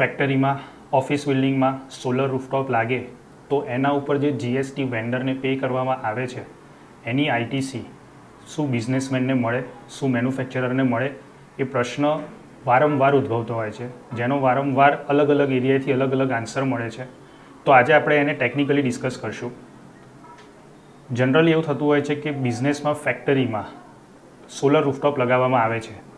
ફેક્ટરીમાં ઓફિસ બિલ્ડિંગમાં solar rooftop લાગે, તો એના ઉપર જે જીએસટી વેન્ડરને પે કરવામાં આવે છે, એની આઈટીસી શું બિઝનેસમેનને મળે, શું મેન્યુફેક્ચરરને મળે, એ પ્રશ્ન વારંવાર ઉદ્ભવતો હોય છે. જેનો વારંવાર અલગ અલગ એરિયાથી અલગ અલગ આન્સર મળે છે. તો આજે આપણે એને ટેકનિકલી ડિસ્કસ કરશું. જનરલી એવું થતું હોય છે કે બિઝનેસમાં ફેક્ટરીમાં સોલર રૂફટોપ લગાવવામાં આવે છે.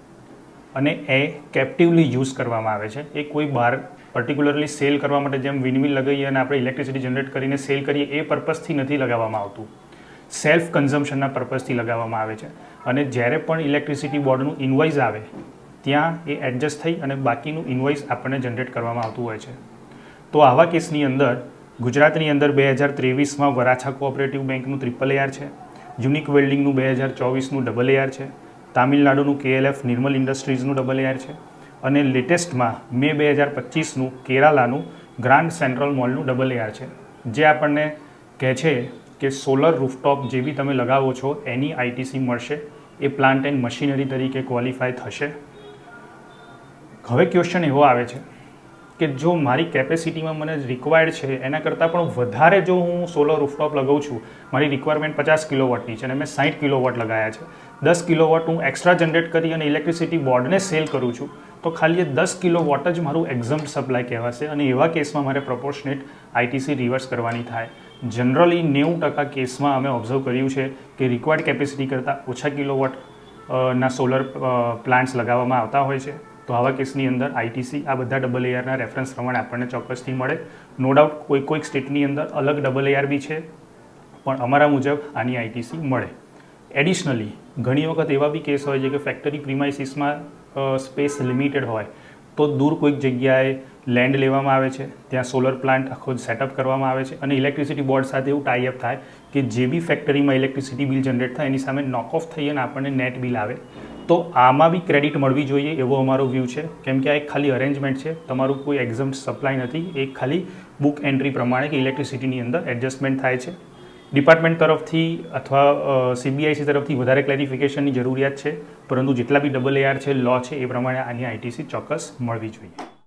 અને એ કેપ્ટિવલી યુઝ કરવામાં આવે છે. એ કોઈ બહાર પર્ટિક્યુલરલી સેલ કરવા માટે જેમ વિનમિલ લગાવીએ અને આપણે ઇલેક્ટ્રિસિટી જનરેટ કરીને સેલ કરીએ, એ પર્પઝથી નથી લગાવવામાં આવતું. સેલ્ફ કન્ઝમ્પશનના પર્પઝથી લગાવવામાં આવે છે. અને જ્યારે પણ ઇલેક્ટ્રિસિટી બોર્ડનું ઇન્વોઇસ આવે, ત્યાં એ એડજસ્ટ થઈ અને બાકીનું ઇન્વોઇસ આપણને જનરેટ કરવામાં આવતું હોય છે. તો આવા કેસની અંદર, ગુજરાતની અંદર બે હજાર ત્રેવીસમાં વરાછા કોઓપરેટિવ બેંકનું ટ્રિપલ એઆર છે. યુનિક વેલ્ડિંગનું બે હજાર ચોવીસનું ડબલ એઆર છે. તામિલનાડુનું કેએલએફ નિર્મલ ઇન્ડસ્ટ્રીઝનું ડબલ એઆર છે. અને લેટેસ્ટમાં મે બે હજાર પચીસનું કેરાલાનું ગ્રાન્ડ સેન્ટ્રલ મોલનું ડબલ એઆર છે. જે આપણને કહે છે કે સોલર રૂફટોપ જે બી તમે લગાવો છો, એની આઈટીસી મળશે. એ પ્લાન્ટ એન્ડ મશીનરી તરીકે ક્વોલિફાય થશે. હવે ક્વેશ્ચન એવો આવે છે કે જો મારી કેપેસિટીમાં મને રિક્વાયર્ડ છે, એના કરતાં પણ વધારે જો હું સોલર રૂફટોપ લગાવું છું, મારી રિક્વાયરમેન્ટ પચાસ કિલોવોટની છે અને મેં સાઠ કિલોવોટ લગાયા છે. દસ કિલોવોટ હું એક્સ્ટ્રા જનરેટ કરી અને ઇલેક્ટ્રિસિટી બોર્ડને સેલ કરું છું. તો ખાલી એ દસ કિલોવોટ જ મારું એક્ઝમ સપ્લાય કહેવાશે અને એવા કેસમાં મારે પ્રપોર્શનેટ આઈટીસી રિવર્સ કરવાની થાય. જનરલી નેવું ટકા કેસમાં અમે ઓબ્ઝર્વ કર્યું છે કે રિક્વાયર્ડ કેપેસિટી કરતાં ઓછા કિલોવોટ ના સોલર પ્લાન્ટ્સ લગાવવામાં આવતા હોય છે. તો આવા કેસની અંદર આઈટીસી આ બધા ડબલ એઆરના રેફરન્સ પ્રમાણે આપણને ચોક્કસથી મળે. નો ડાઉટ કોઈ કોઈક સ્ટેટની અંદર અલગ ડબલ એઆર બી છે, પણ અમારા મુજબ આની આઈટીસી મળે. એડિશનલી ઘણી વખત એવા બી કેસ હોય છે કે ફેક્ટરી પ્રિમાઇસીસમાં સ્પેસ લિમિટેડ હોય, તો દૂર કોઈક જગ્યાએ લેન્ડ લેવામાં આવે છે, ત્યાં સોલર પ્લાન્ટ આખો સેટઅપ કરવામાં આવે છે અને ઇલેક્ટ્રિસિટી બોર્ડ સાથે એવું ટાઈઅપ થાય કે જે બી ફેક્ટરીમાં ઇલેક્ટ્રિસિટી બિલ જનરેટ થાય, એની સામે નોક ઓફ થઈ અને આપણને નેટ બિલ આવે. તો આમાં બી ક્રેડિટ મળવી જોઈએ એવો અમારો વ્યૂ છે. કેમ કે આ એક ખાલી અરેન્જમેન્ટ છે, તમારું કોઈ એક્ઝામ સપ્લાય નથી એક ખાલી બુક એન્ટ્રી પ્રમાણે કે ઇલેક્ટ્રિસિટીની અંદર એડજસ્ટમેન્ટ થાય છે. ડિપાર્ટમેન્ટ તરફથી અથવા સીબીઆઈસી તરફથી વધારે ક્લેરિફિકેશનની જરૂરિયાત છે. પરંતુ જેટલા બી ડબલ એઆર છે લો છે, એ પ્રમાણે આની આઈટીસી ચોક્કસ મળવી જોઈએ.